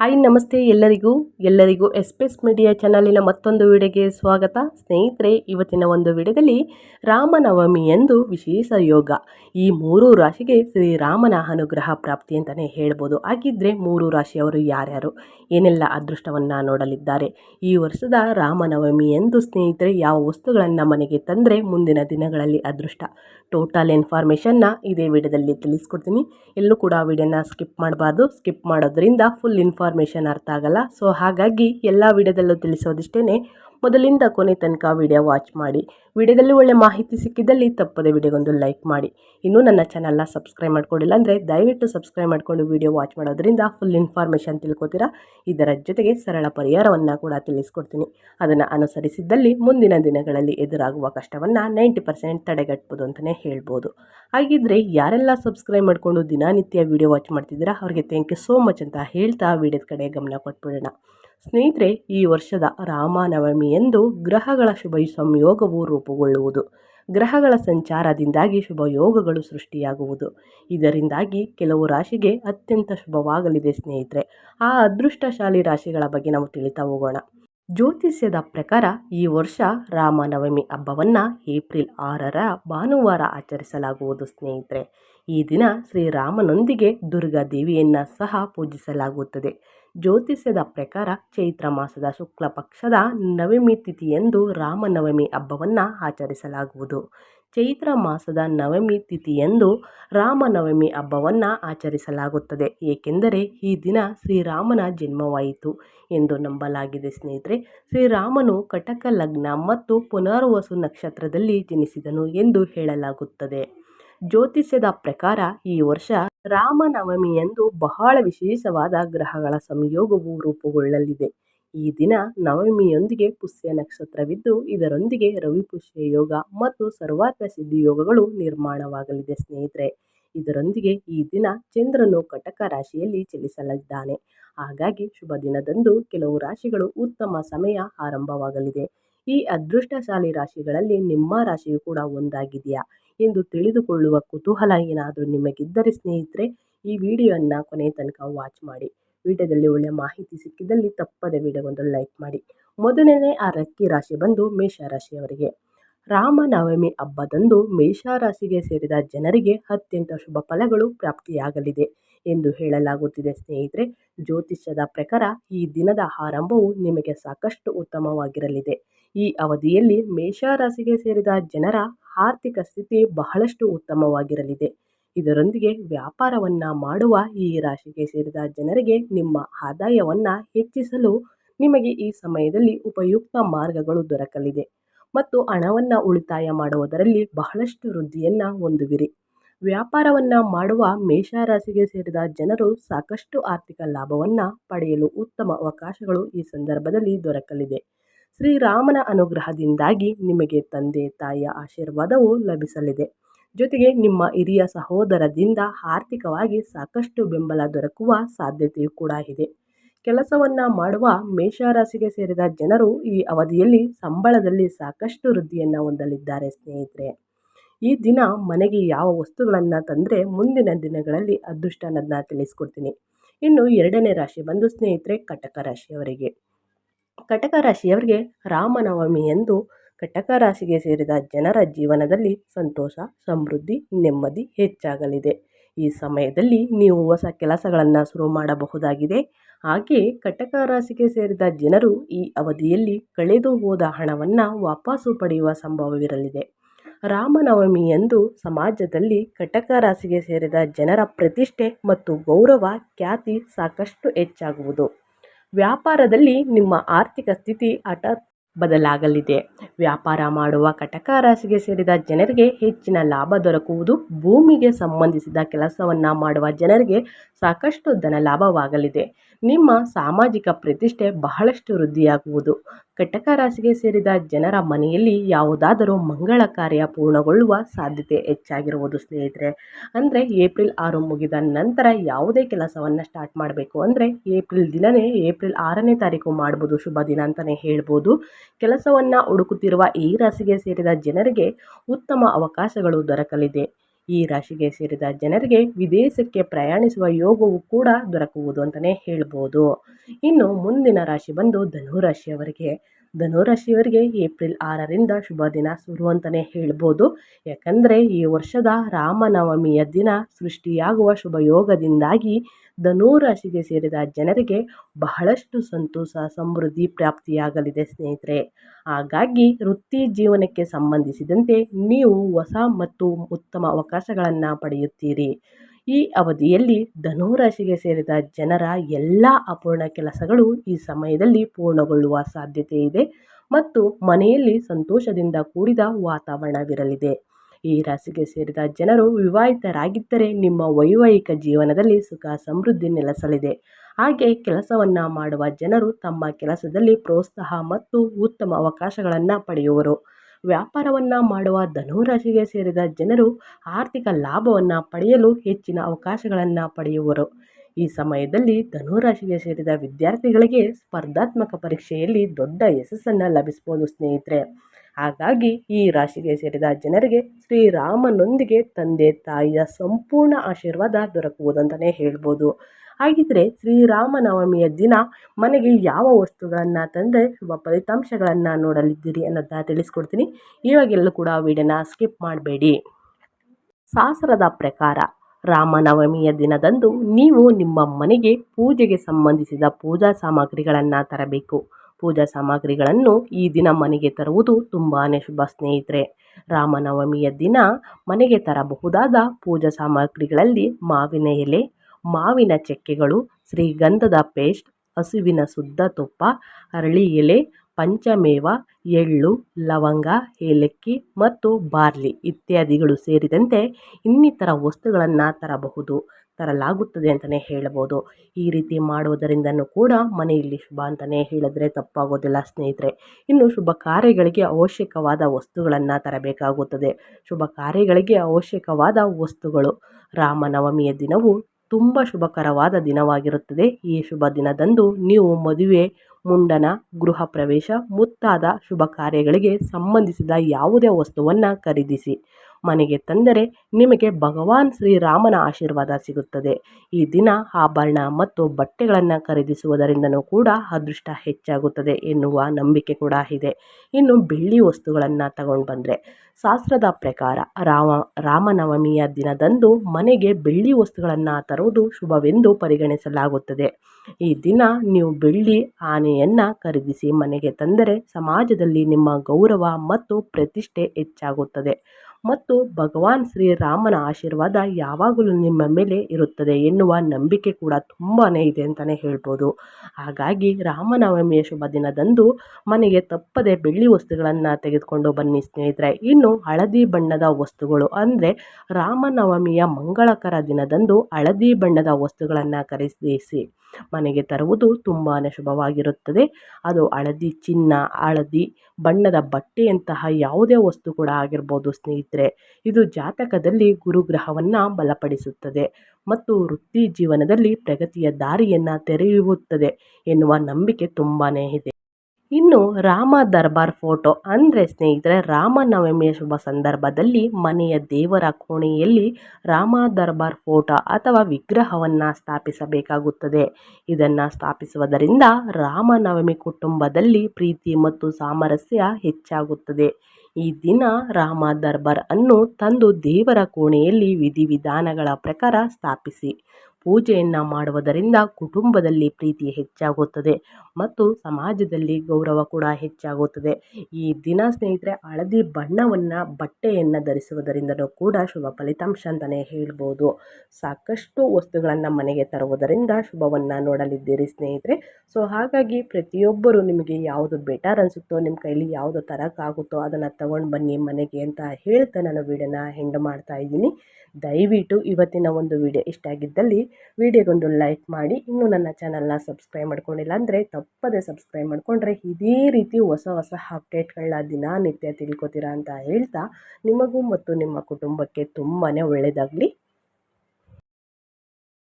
Hi, ನಮಸ್ತೆ ಎಲ್ಲರಿಗೂ. ಎಲ್ಲರಿಗೂ ಎಸ್ಪೆಸ್ ಮೀಡಿಯಾ ಚಾನಲಿನ ಮತ್ತೊಂದು ವಿಡಿಯೋಗೆ ಸ್ವಾಗತ. ಸ್ನೇಹಿತರೆ, ಇವತ್ತಿನ ಒಂದು ವಿಡಿಯೋದಲ್ಲಿ ರಾಮನವಮಿ ಎಂದು ವಿಶೇಷ ಯೋಗ. ಈ ಮೂರು ರಾಶಿಗೆ ಶ್ರೀರಾಮನ ಅನುಗ್ರಹ ಪ್ರಾಪ್ತಿ ಅಂತಲೇ ಹೇಳ್ಬೋದು. ಹಾಗಿದ್ರೆ ಮೂರು ರಾಶಿಯವರು ಯಾರ್ಯಾರು? ಏನೆಲ್ಲ ಅದೃಷ್ಟವನ್ನು ನೋಡಲಿದ್ದಾರೆ? ಈ ವರ್ಷದ ರಾಮನವಮಿ ಎಂದು ಸ್ನೇಹಿತರೆ, ಯಾವ ವಸ್ತುಗಳನ್ನು ಮನೆಗೆ ತಂದರೆ ಮುಂದಿನ ದಿನಗಳಲ್ಲಿ ಅದೃಷ್ಟ? ಟೋಟಲ್ ಇನ್ಫಾರ್ಮೇಷನ್ನ ಇದೇ ವಿಡಿಯೋದಲ್ಲಿ ತಿಳಿಸ್ಕೊಡ್ತೀನಿ. ಎಲ್ಲೂ ಕೂಡ ವಿಡಿಯೋನ ಸ್ಕಿಪ್ ಮಾಡಬಾರ್ದು. ಸ್ಕಿಪ್ ಮಾಡೋದ್ರಿಂದ ಫುಲ್ ಇನ್ಫಾರ್ಮೇಷನ್ ಅರ್ಥ ಆಗಲ್ಲ. ಸೊ ಹಾಗಾಗಿ ಎಲ್ಲ ವಿಡಿಯೋದಲ್ಲೂ ತಿಳಿಸೋದಿಷ್ಟೇ ಮೊದಲಿಂದ ಕೊನೆ ತನಕ ವಿಡಿಯೋ ವಾಚ್ ಮಾಡಿ. ವಿಡಿಯೋದಲ್ಲಿ ಒಳ್ಳೆ ಮಾಹಿತಿ ಸಿಕ್ಕಿದ್ದಲ್ಲಿ ತಪ್ಪದೆ ವಿಡಿಯೋಗೊಂದು ಲೈಕ್ ಮಾಡಿ. ಇನ್ನೂ ನನ್ನ ಚಾನಲ್ನ ಸಬ್ಸ್ಕ್ರೈಬ್ ಮಾಡ್ಕೊಂಡಿಲ್ಲ ಅಂದರೆ ದಯವಿಟ್ಟು ಸಬ್ಸ್ಕ್ರೈಬ್ ಮಾಡಿಕೊಂಡು ವಿಡಿಯೋ ವಾಚ್ ಮಾಡೋದ್ರಿಂದ ಫುಲ್ ಇನ್ಫಾರ್ಮೇಷನ್ ತಿಳ್ಕೊತೀರಾ? ಇದರ ಜೊತೆಗೆ ಸರಳ ಪರಿಹಾರವನ್ನು ಕೂಡ ತಿಳಿಸ್ಕೊಡ್ತೀನಿ. ಅದನ್ನು ಅನುಸರಿಸಿದ್ದಲ್ಲಿ ಮುಂದಿನ ದಿನಗಳಲ್ಲಿ ಎದುರಾಗುವ ಕಷ್ಟವನ್ನು ನೈಂಟಿ ಪರ್ಸೆಂಟ್ ತಡೆಗಟ್ಬೋದು ಅಂತಲೇ ಹೇಳ್ಬೋದು. ಹಾಗಿದ್ರೆ ಯಾರೆಲ್ಲ ಸಬ್ಸ್ಕ್ರೈಬ್ ಮಾಡಿಕೊಂಡು ದಿನನಿತ್ಯ ವಿಡಿಯೋ ವಾಚ್ ಮಾಡ್ತಿದ್ದೀರಾ? ಅವರಿಗೆ ಥ್ಯಾಂಕ್ ಯು ಸೋ ಮಚ್ ಅಂತ ಹೇಳ್ತಾ ವಿಡಿಯೋದ ಕಡೆ ಗಮನ ಕೊಟ್ಬಿಡೋಣ. ಸ್ನೇಹಿತರೆ, ಈ ವರ್ಷದ ರಾಮನವಮಿಯಂದು ಗ್ರಹಗಳ ಶುಭ ಸಂಯೋಗವು ರೂಪುಗೊಳ್ಳುವುದು. ಗ್ರಹಗಳ ಸಂಚಾರದಿಂದಾಗಿ ಶುಭ ಯೋಗಗಳು ಸೃಷ್ಟಿಯಾಗುವುದು. ಇದರಿಂದಾಗಿ ಕೆಲವು ರಾಶಿಗೆ ಅತ್ಯಂತ ಶುಭವಾಗಲಿದೆ ಸ್ನೇಹಿತರೆ. ಆ ಅದೃಷ್ಟಶಾಲಿ ರಾಶಿಗಳ ಬಗ್ಗೆ ನಾವು ತಿಳಿತಾ ಹೋಗೋಣ ಜ್ಯೋತಿಷ್ಯದ ಪ್ರಕಾರ ಈ ವರ್ಷ ರಾಮನವಮಿ ಹಬ್ಬವನ್ನು ಏಪ್ರಿಲ್ ಆರರ ಭಾನುವಾರ ಆಚರಿಸಲಾಗುವುದು ಸ್ನೇಹಿತರೆ. ಈ ದಿನ ಶ್ರೀರಾಮನೊಂದಿಗೆ ದುರ್ಗಾ ದೇವಿಯನ್ನು ಸಹ ಪೂಜಿಸಲಾಗುತ್ತದೆ. ಜ್ಯೋತಿಷ್ಯದ ಪ್ರಕಾರ ಚೈತ್ರ ಮಾಸದ ಶುಕ್ಲ ಪಕ್ಷದ ನವಮಿ ತಿಥಿಯಂದು ರಾಮನವಮಿ ಹಬ್ಬವನ್ನು ಆಚರಿಸಲಾಗುವುದು. ಚೈತ್ರ ಮಾಸದ ನವಮಿ ತಿಥಿಯಂದು ರಾಮನವಮಿ ಹಬ್ಬವನ್ನು ಆಚರಿಸಲಾಗುತ್ತದೆ. ಏಕೆಂದರೆ ಈ ದಿನ ಶ್ರೀರಾಮನ ಜನ್ಮವಾಯಿತು ಎಂದು ನಂಬಲಾಗಿದೆ ಸ್ನೇಹಿತರೆ. ಶ್ರೀರಾಮನು ಕಟಕ ಲಗ್ನ ಮತ್ತು ಪುನರ್ವಸು ನಕ್ಷತ್ರದಲ್ಲಿ ಜನಿಸಿದನು ಎಂದು ಹೇಳಲಾಗುತ್ತದೆ. ಜ್ಯೋತಿಷ್ಯದ ಪ್ರಕಾರ ಈ ವರ್ಷ ರಾಮನವಮಿಯಂದು ಬಹಳ ವಿಶೇಷವಾದ ಗ್ರಹಗಳ ಸಂಯೋಗವು ರೂಪುಗೊಳ್ಳಲಿದೆ. ಈ ದಿನ ನವಮಿಯೊಂದಿಗೆ ಪುಷ್ಯ ನಕ್ಷತ್ರವಿದ್ದು, ಇದರೊಂದಿಗೆ ರವಿ ಪುಷ್ಯ ಯೋಗ ಮತ್ತು ಸರ್ವಾರ್ಥ ಸಿದ್ಧಿ ಯೋಗಗಳು ನಿರ್ಮಾಣವಾಗಲಿದೆ ಸ್ನೇಹಿತರೆ. ಇದರೊಂದಿಗೆ ಈ ದಿನ ಚಂದ್ರನು ಕಟಕ ರಾಶಿಯಲ್ಲಿ ಚಲಿಸಲಿದ್ದಾನೆ. ಹಾಗಾಗಿ ಶುಭ ದಿನದಂದು ಕೆಲವು ರಾಶಿಗಳು ಉತ್ತಮ ಸಮಯ ಆರಂಭವಾಗಲಿದೆ. ಈ ಅದೃಷ್ಟಶಾಲಿ ರಾಶಿಗಳಲ್ಲಿ ನಿಮ್ಮ ರಾಶಿಯು ಕೂಡ ಒಂದಾಗಿದೆಯಾ? ಎಂದು ತಿಳಿದುಕೊಳ್ಳುವ ಕುತೂಹಲ ಏನಾದರೂ ನಿಮಗಿದ್ದರೆ ಸ್ನೇಹಿತರೆ, ಈ ವಿಡಿಯೋವನ್ನು ಕೊನೆಯ ತನಕ ವಾಚ್ ಮಾಡಿ. ವಿಡಿಯೋದಲ್ಲಿ ಒಳ್ಳೆಯ ಮಾಹಿತಿ ಸಿಕ್ಕಿದಲ್ಲಿ ತಪ್ಪದೆ ವಿಡಿಯೋಗೊಂದು ಲೈಕ್ ಮಾಡಿ. ಮೊದಲನೇ ಆ ರಕ್ಕಿ ರಾಶಿ ಬಂದು ಮೇಷರಾಶಿಯವರಿಗೆ ರಾಮನವಮಿ ಹಬ್ಬದಂದು ಮೇಷರಾಶಿಗೆ ಸೇರಿದ ಜನರಿಗೆ ಅತ್ಯಂತ ಶುಭ ಫಲಗಳು ಪ್ರಾಪ್ತಿಯಾಗಲಿದೆ ಎಂದು ಹೇಳಲಾಗುತ್ತಿದೆ ಸ್ನೇಹಿತರೆ. ಜ್ಯೋತಿಷ್ಯದ ಪ್ರಕಾರ ಈ ದಿನದ ಆರಂಭವು ನಿಮಗೆ ಸಾಕಷ್ಟು ಉತ್ತಮವಾಗಿರಲಿದೆ. ಈ ಅವಧಿಯಲ್ಲಿ ಮೇಷರಾಶಿಗೆ ಸೇರಿದ ಜನರ ಆರ್ಥಿಕ ಸ್ಥಿತಿ ಬಹಳಷ್ಟು ಉತ್ತಮವಾಗಿರಲಿದೆ. ಇದರೊಂದಿಗೆ ವ್ಯಾಪಾರವನ್ನು ಮಾಡುವ ಈ ರಾಶಿಗೆ ಸೇರಿದ ಜನರಿಗೆ ನಿಮ್ಮ ಆದಾಯವನ್ನು ಹೆಚ್ಚಿಸಲು ನಿಮಗೆ ಈ ಸಮಯದಲ್ಲಿ ಉಪಯುಕ್ತ ಮಾರ್ಗಗಳು ದೊರಕಲಿದೆ. ಮತ್ತು ಹಣವನ್ನು ಉಳಿತಾಯ ಮಾಡುವುದರಲ್ಲಿ ಬಹಳಷ್ಟು ವೃದ್ಧಿಯನ್ನು ಹೊಂದುವಿರಿ. ವ್ಯಾಪಾರವನ್ನು ಮಾಡುವ ಮೇಷರಾಶಿಗೆ ಸೇರಿದ ಜನರು ಸಾಕಷ್ಟು ಆರ್ಥಿಕ ಲಾಭವನ್ನು ಪಡೆಯಲು ಉತ್ತಮ ಅವಕಾಶಗಳು ಈ ಸಂದರ್ಭದಲ್ಲಿ ದೊರಕಲಿದೆ. ಶ್ರೀರಾಮನ ಅನುಗ್ರಹದಿಂದಾಗಿ ನಿಮಗೆ ತಂದೆ ತಾಯಿಯ ಆಶೀರ್ವಾದವು ಲಭಿಸಲಿದೆ. ಜೊತೆಗೆ ನಿಮ್ಮ ಹಿರಿಯ ಸಹೋದರದಿಂದ ಆರ್ಥಿಕವಾಗಿ ಸಾಕಷ್ಟು ಬೆಂಬಲ ದೊರಕುವ ಸಾಧ್ಯತೆಯೂ ಕೂಡ ಇದೆ. ಕೆಲಸವನ್ನು ಮಾಡುವ ಮೇಷರಾಶಿಗೆ ಸೇರಿದ ಜನರು ಈ ಅವಧಿಯಲ್ಲಿ ಸಂಬಳದಲ್ಲಿ ಸಾಕಷ್ಟು ವೃದ್ಧಿಯನ್ನು ಹೊಂದಲಿದ್ದಾರೆ ಸ್ನೇಹಿತರೆ. ಈ ದಿನ ಮನೆಗೆ ಯಾವ ವಸ್ತುಗಳನ್ನು ತಂದರೆ ಮುಂದಿನ ದಿನಗಳಲ್ಲಿ ಅದೃಷ್ಟ ಅನ್ನೋದನ್ನ ತಿಳಿಸ್ಕೊಡ್ತೀನಿ. ಇನ್ನು ಎರಡನೇ ರಾಶಿ ಬಂದು ಸ್ನೇಹಿತರೆ, ಕಟಕ ರಾಶಿಯವರಿಗೆ. ಕಟಕ ರಾಶಿಯವರಿಗೆ ರಾಮನವಮಿಯಂದು ಕಟಕ ರಾಶಿಗೆ ಸೇರಿದ ಜನರ ಜೀವನದಲ್ಲಿ ಸಂತೋಷ, ಸಮೃದ್ಧಿ, ನೆಮ್ಮದಿ ಹೆಚ್ಚಾಗಲಿದೆ. ಈ ಸಮಯದಲ್ಲಿ ನೀವು ಹೊಸ ಕೆಲಸಗಳನ್ನು ಶುರು ಮಾಡಬಹುದಾಗಿದೆ. ಹಾಗೆಯೇ ಕಟಕ ರಾಶಿಗೆ ಸೇರಿದ ಜನರು ಈ ಅವಧಿಯಲ್ಲಿ ಕಳೆದು ಹೋದ ಹಣವನ್ನು ವಾಪಸ್ಸು ಪಡೆಯುವ ಸಂಭವವಿರಲಿದೆ. ರಾಮನವಮಿ ಎಂದು ಸಮಾಜದಲ್ಲಿ ಕಟಕ ರಾಶಿಗೆ ಸೇರಿದ ಜನರ ಪ್ರತಿಷ್ಠೆ ಮತ್ತು ಗೌರವ ಖ್ಯಾತಿ ಸಾಕಷ್ಟು ಹೆಚ್ಚಾಗುವುದು. ವ್ಯಾಪಾರದಲ್ಲಿ ನಿಮ್ಮ ಆರ್ಥಿಕ ಸ್ಥಿತಿ ಹಠಾತ್ ಬದಲಾಗಲಿದೆ. ವ್ಯಾಪಾರ ಮಾಡುವ ಕಟಕ ರಾಶಿಗೆ ಸೇರಿದ ಜನರಿಗೆ ಹೆಚ್ಚಿನ ಲಾಭ ದೊರಕುವುದು, ಭೂಮಿಗೆ ಸಂಬಂಧಿಸಿದ ಕೆಲಸವನ್ನು ಮಾಡುವ ಜನರಿಗೆ ಸಾಕಷ್ಟು ಧನ ಲಾಭವಾಗಲಿದೆ ನಿಮ್ಮ ಸಾಮಾಜಿಕ ಪ್ರತಿಷ್ಠೆ ಬಹಳಷ್ಟು ವೃದ್ಧಿಯಾಗುವುದು. ಕಟಕ ರಾಶಿಗೆ ಸೇರಿದ ಜನರ ಮನೆಯಲ್ಲಿ ಯಾವುದಾದರೂ ಮಂಗಳ ಕಾರ್ಯ ಪೂರ್ಣಗೊಳ್ಳುವ ಸಾಧ್ಯತೆ ಹೆಚ್ಚಾಗಿರುವುದು ಸ್ನೇಹಿತರೆ. ಅಂದರೆ ಏಪ್ರಿಲ್ ಆರು ಮುಗಿದ ನಂತರ ಯಾವುದೇ ಕೆಲಸವನ್ನು ಸ್ಟಾರ್ಟ್ ಮಾಡಬೇಕು. ಅಂದರೆ ಏಪ್ರಿಲ್ ದಿನವೇ ಏಪ್ರಿಲ್ ಆರನೇ ತಾರೀಕು ಮಾಡ್ಬೋದು, ಶುಭ ದಿನ ಅಂತಲೇ ಹೇಳ್ಬೋದು. ಕೆಲಸವನ್ನು ಹುಡುಕುತ್ತಿರುವ ಈ ರಾಶಿಗೆ ಸೇರಿದ ಜನರಿಗೆ ಉತ್ತಮ ಅವಕಾಶಗಳು ದೊರಕಲಿದೆ. ಈ ರಾಶಿಗೆ ಸೇರಿದ ಜನರಿಗೆ ವಿದೇಶಕ್ಕೆ ಪ್ರಯಾಣಿಸುವ ಯೋಗವು ಕೂಡ ದೊರಕುವುದು ಅಂತಲೇ ಹೇಳ್ಬೋದು. ಇನ್ನು ಮುಂದಿನ ರಾಶಿ ಬಂದು ಧನು ರಾಶಿಯವರಿಗೆ ಧನು ರಾಶಿಯವರಿಗೆ ಏಪ್ರಿಲ್ ಆರರಿಂದ ಶುಭ ದಿನ ಶುರು ಅಂತಲೇ ಹೇಳ್ಬೋದು. ಯಾಕಂದರೆ ಈ ವರ್ಷದ ರಾಮನವಮಿಯ ದಿನ ಸೃಷ್ಟಿಯಾಗುವ ಶುಭ ಯೋಗದಿಂದಾಗಿ ಧನುರಾಶಿಗೆ ಸೇರಿದ ಜನರಿಗೆ ಬಹಳಷ್ಟು ಸಂತೋಷ, ಸಮೃದ್ಧಿ ಪ್ರಾಪ್ತಿಯಾಗಲಿದೆ ಸ್ನೇಹಿತರೆ. ಹಾಗಾಗಿ ವೃತ್ತಿ ಜೀವನಕ್ಕೆ ಸಂಬಂಧಿಸಿದಂತೆ ನೀವು ಹೊಸ ಮತ್ತು ಉತ್ತಮ ಅವಕಾಶಗಳನ್ನು ಪಡೆಯುತ್ತೀರಿ. ಈ ಅವಧಿಯಲ್ಲಿ ಧನುರಾಶಿಗೆ ಸೇರಿದ ಜನರ ಎಲ್ಲ ಅಪೂರ್ಣ ಕೆಲಸಗಳು ಈ ಸಮಯದಲ್ಲಿ ಪೂರ್ಣಗೊಳ್ಳುವ ಸಾಧ್ಯತೆ ಇದೆ ಮತ್ತು ಮನೆಯಲ್ಲಿ ಸಂತೋಷದಿಂದ ಕೂಡಿದ ವಾತಾವರಣವಿರಲಿದೆ. ಈ ರಾಶಿಗೆ ಸೇರಿದ ಜನರು ವಿವಾಹಿತರಾಗಿದ್ದರೆ ನಿಮ್ಮ ವೈವಾಹಿಕ ಜೀವನದಲ್ಲಿ ಸುಖ, ಸಮೃದ್ಧಿ ನೆಲೆಸಲಿದೆ. ಹಾಗೆ ಕೆಲಸವನ್ನು ಮಾಡುವ ಜನರು ತಮ್ಮ ಕೆಲಸದಲ್ಲಿ ಪ್ರೋತ್ಸಾಹ ಮತ್ತು ಉತ್ತಮ ಅವಕಾಶಗಳನ್ನು ಪಡೆಯುವರು. ವ್ಯಾಪಾರವನ್ನು ಮಾಡುವ ಧನುರಾಶಿಗೆ ಸೇರಿದ ಜನರು ಆರ್ಥಿಕ ಲಾಭವನ್ನು ಪಡೆಯಲು ಹೆಚ್ಚಿನ ಅವಕಾಶಗಳನ್ನು ಪಡೆಯುವರು. ಈ ಸಮಯದಲ್ಲಿ ಧನುರಾಶಿಗೆ ಸೇರಿದ ವಿದ್ಯಾರ್ಥಿಗಳಿಗೆ ಸ್ಪರ್ಧಾತ್ಮಕ ಪರೀಕ್ಷೆಯಲ್ಲಿ ದೊಡ್ಡ ಯಶಸ್ಸನ್ನು ಲಭಿಸ್ಬೋದು ಸ್ನೇಹಿತರೆ. ಹಾಗಾಗಿ ಈ ರಾಶಿಗೆ ಸೇರಿದ ಜನರಿಗೆ ಶ್ರೀರಾಮನೊಂದಿಗೆ ತಂದೆ ತಾಯಿಯ ಸಂಪೂರ್ಣ ಆಶೀರ್ವಾದ ದೊರಕುವುದಂತಲೇ ಹೇಳ್ಬೋದು. ಹಾಗಿದ್ರೆ ಶ್ರೀರಾಮನವಮಿಯ ದಿನ ಮನೆಗೆ ಯಾವ ವಸ್ತುಗಳನ್ನು ತಂದರೆ ಶುಭ ಫಲಿತಾಂಶಗಳನ್ನು ನೋಡಲಿದ್ದೀರಿ ಅನ್ನೋದನ್ನ ತಿಳಿಸ್ಕೊಡ್ತೀನಿ. ಇವಾಗೆಲ್ಲ ಕೂಡ ವಿಡಿಯೋನ ಸ್ಕಿಪ್ ಮಾಡಬೇಡಿ. ಶಾಸ್ತ್ರದ ಪ್ರಕಾರ ರಾಮನವಮಿಯ ದಿನದಂದು ನೀವು ನಿಮ್ಮ ಮನೆಗೆ ಪೂಜೆಗೆ ಸಂಬಂಧಿಸಿದ ಪೂಜಾ ಸಾಮಗ್ರಿಗಳನ್ನು ತರಬೇಕು. ಪೂಜಾ ಸಾಮಗ್ರಿಗಳನ್ನು ಈ ದಿನ ಮನೆಗೆ ತರುವುದು ತುಂಬಾ ಶುಭ ಸ್ನೇಹಿತರೆ. ರಾಮನವಮಿಯ ದಿನ ಮನೆಗೆ ತರಬಹುದಾದ ಪೂಜಾ ಸಾಮಗ್ರಿಗಳಲ್ಲಿ ಮಾವಿನ ಎಲೆ ಮಾವಿನ ಚಕ್ಕೆಗಳು, ಶ್ರೀಗಂಧದ ಪೇಸ್ಟ್, ಹಸುವಿನ ಶುದ್ಧ ತುಪ್ಪ, ಅರಳಿ ಎಲೆ, ಪಂಚಮೇವ, ಎಳ್ಳು, ಲವಂಗ, ಏಲಕ್ಕಿ ಮತ್ತು ಬಾರ್ಲಿ ಇತ್ಯಾದಿಗಳು ಸೇರಿದಂತೆ ಇನ್ನಿತರ ವಸ್ತುಗಳನ್ನು ತರಬಹುದು, ತರಲಾಗುತ್ತದೆ ಅಂತಲೇ ಹೇಳಬಹುದು ಈ ರೀತಿ ಮಾಡುವುದರಿಂದನೂ ಕೂಡ ಮನೆಯಲ್ಲಿ ಶುಭ ಅಂತಲೇ ಹೇಳಿದ್ರೆ ತಪ್ಪಾಗೋದಿಲ್ಲ ಸ್ನೇಹಿತರೆ. ಇನ್ನು ಶುಭ ಕಾರ್ಯಗಳಿಗೆ ಅವಶ್ಯಕವಾದ ವಸ್ತುಗಳನ್ನು ತರಬೇಕಾಗುತ್ತದೆ. ಶುಭ ಕಾರ್ಯಗಳಿಗೆ ಅವಶ್ಯಕವಾದ ವಸ್ತುಗಳು. ರಾಮನವಮಿಯ ದಿನವು ತುಂಬ ಶುಭಕರವಾದ ದಿನವಾಗಿರುತ್ತದೆ. ಈ ಶುಭ ದಿನದಂದು ನೀವು ಮದುವೆ, ಮುಂಡನ, ಗೃಹ ಪ್ರವೇಶ ಮುಂತಾದ ಶುಭ ಕಾರ್ಯಗಳಿಗೆ ಸಂಬಂಧಿಸಿದ ಯಾವುದೇ ವಸ್ತುವನ್ನು ಖರೀದಿಸಿ. ಮನೆಗೆ ತಂದರೆ ನಿಮಗೆ ಭಗವಾನ್ ಶ್ರೀರಾಮನ ಆಶೀರ್ವಾದ ಸಿಗುತ್ತದೆ. ಈ ದಿನ ಆಭರಣ ಮತ್ತು ಬಟ್ಟೆಗಳನ್ನು ಖರೀದಿಸುವುದರಿಂದನೂ ಕೂಡ ಅದೃಷ್ಟ ಹೆಚ್ಚಾಗುತ್ತದೆ ಎನ್ನುವ ನಂಬಿಕೆ ಕೂಡ ಇದೆ. ಇನ್ನು ಬೆಳ್ಳಿ ವಸ್ತುಗಳನ್ನು ತಗೊಂಡು ಬಂದರೆ ಶಾಸ್ತ್ರದ ಪ್ರಕಾರ ರಾಮ, ರಾಮನವಮಿಯ ದಿನದಂದು ಮನೆಗೆ ಬೆಳ್ಳಿ ವಸ್ತುಗಳನ್ನು ತರುವುದು ಶುಭವೆಂದು ಪರಿಗಣಿಸಲಾಗುತ್ತದೆ. ಈ ದಿನ ನೀವು ಬೆಳ್ಳಿ ಆನೆಯನ್ನು ಖರೀದಿಸಿ ಮನೆಗೆ ತಂದರೆ ಸಮಾಜದಲ್ಲಿ ನಿಮ್ಮ ಗೌರವ ಮತ್ತು ಪ್ರತಿಷ್ಠೆ ಹೆಚ್ಚಾಗುತ್ತದೆ. ಮತ್ತು ಭಗವಾನ್ ಶ್ರೀರಾಮನ ಆಶೀರ್ವಾದ ಯಾವಾಗಲೂ ನಿಮ್ಮ ಮೇಲೆ ಇರುತ್ತದೆ ಎನ್ನುವ ನಂಬಿಕೆ ಕೂಡ ತುಂಬಾ ಇದೆ ಅಂತಲೇ ಹೇಳ್ಬೋದು. ಹಾಗಾಗಿ ರಾಮನವಮಿಯ ಶುಭ ದಿನದಂದು ಮನೆಗೆ ತಪ್ಪದೆ ಬೆಳ್ಳಿ ವಸ್ತುಗಳನ್ನು ತೆಗೆದುಕೊಂಡು ಬನ್ನಿ ಸ್ನೇಹಿತರೆ. ಇನ್ನು ಹಳದಿ ಬಣ್ಣದ ವಸ್ತುಗಳು ಅಂದರೆ ರಾಮನವಮಿಯ ಮಂಗಳಕರ ದಿನದಂದು ಹಳದಿ ಬಣ್ಣದ ವಸ್ತುಗಳನ್ನು ಖರೀದಿಸಿ. ಮನೆಗೆ ತರುವುದು ತುಂಬಾ ಶುಭವಾಗಿರುತ್ತದೆ. ಅದು ಹಳದಿ ಚಿನ್ನ, ಹಳದಿ ಬಣ್ಣದ ಬಟ್ಟೆಯಂತಹ ಯಾವುದೇ ವಸ್ತು ಕೂಡ ಆಗಿರ್ಬೋದು ಸ್ನೇಹಿತರೆ. ಇದು ಜಾತಕದಲ್ಲಿ ಗುರುಗ್ರಹವನ್ನು ಬಲಪಡಿಸುತ್ತದೆ ಮತ್ತು ವೃತ್ತಿ ಜೀವನದಲ್ಲಿ ಪ್ರಗತಿಯ ದಾರಿಯನ್ನು ತೆರೆಯುತ್ತದೆ ಎನ್ನುವ ನಂಬಿಕೆ ತುಂಬಾ ಇದೆ. ಇನ್ನು ರಾಮ ದರ್ಬಾರ್ ಫೋಟೋ ಅಂದರೆ ಸ್ನೇಹಿತರೆ ರಾಮನವಮಿಯ ಶುಭ ಸಂದರ್ಭದಲ್ಲಿ ಮನೆಯ ದೇವರ ಕೋಣೆಯಲ್ಲಿ ರಾಮ ದರ್ಬಾರ್ ಫೋಟೋ ಅಥವಾ ವಿಗ್ರಹವನ್ನು ಸ್ಥಾಪಿಸಬೇಕಾಗುತ್ತದೆ. ಇದನ್ನು ಸ್ಥಾಪಿಸುವುದರಿಂದ ರಾಮನವಮಿ ಕುಟುಂಬದಲ್ಲಿ ಪ್ರೀತಿ ಮತ್ತು ಸಾಮರಸ್ಯ ಹೆಚ್ಚಾಗುತ್ತದೆ. ಈ ದಿನ ರಾಮ ದರ್ಬಾರ್ ಅನ್ನು ತಂದು ದೇವರ ಕೋಣೆಯಲ್ಲಿ ವಿಧಿವಿಧಾನಗಳ ಪ್ರಕಾರ ಸ್ಥಾಪಿಸಿ ಪೂಜೆಯನ್ನು ಮಾಡುವುದರಿಂದ ಕುಟುಂಬದಲ್ಲಿ ಪ್ರೀತಿ ಹೆಚ್ಚಾಗುತ್ತದೆ ಮತ್ತು ಸಮಾಜದಲ್ಲಿ ಗೌರವ ಕೂಡ ಹೆಚ್ಚಾಗುತ್ತದೆ. ಈ ದಿನ ಸ್ನೇಹಿತರೆ, ಹಳದಿ ಬಣ್ಣವನ್ನು ಬಟ್ಟೆಯನ್ನು ಧರಿಸುವುದರಿಂದಲೂ ಕೂಡ ಶುಭ ಫಲಿತಾಂಶ ಅಂತಲೇ ಹೇಳ್ಬೋದು. ಸಾಕಷ್ಟು ವಸ್ತುಗಳನ್ನು ಮನೆಗೆ ತರುವುದರಿಂದ ಶುಭವನ್ನು ನೋಡಲಿದ್ದೀರಿ ಸ್ನೇಹಿತರೆ. ಸೊ ಹಾಗಾಗಿ ಪ್ರತಿಯೊಬ್ಬರು ನಿಮಗೆ ಯಾವುದು ಬೆಟರ್ ಅನಿಸುತ್ತೋ ನಿಮ್ಮ ಕೈಲಿ ಯಾವುದು ತರೋಕ್ಕಾಗುತ್ತೋ ಅದನ್ನು ತಗೊಂಡು ಬನ್ನಿ ಮನೆಗೆ ಅಂತ ಹೇಳ್ತಾ ನಾನು ವೀಡಿಯೋನ ಹೆಂಡ್ ಮಾಡ್ತಾ ಇದ್ದೀನಿ. ದಯವಿಟ್ಟು ಇವತ್ತಿನ ಒಂದು ವಿಡಿಯೋ ಇಷ್ಟ ಆಗಿದ್ದಲ್ಲಿ ವಿಡಿಯೋಗೊಂದು ಲೈಕ್ ಮಾಡಿ. ಇನ್ನೂ ನನ್ನ ಚಾನಲ್ನ ಸಬ್ಸ್ಕ್ರೈಬ್ ಮಾಡ್ಕೊಂಡಿಲ್ಲ ಅಂದರೆ ತಪ್ಪದೆ ಸಬ್ಸ್ಕ್ರೈಬ್ ಮಾಡಿಕೊಂಡ್ರೆ ಇದೇ ರೀತಿ ಹೊಸ ಹೊಸ ಅಪ್ಡೇಟ್ಗಳನ್ನ ದಿನನಿತ್ಯ ತಿಳ್ಕೊತೀರಾ ಅಂತ ಹೇಳ್ತಾ, ನಿಮಗೂ ಮತ್ತು ನಿಮ್ಮ ಕುಟುಂಬಕ್ಕೆ ತುಂಬಾ ಒಳ್ಳೆಯದಾಗಲಿ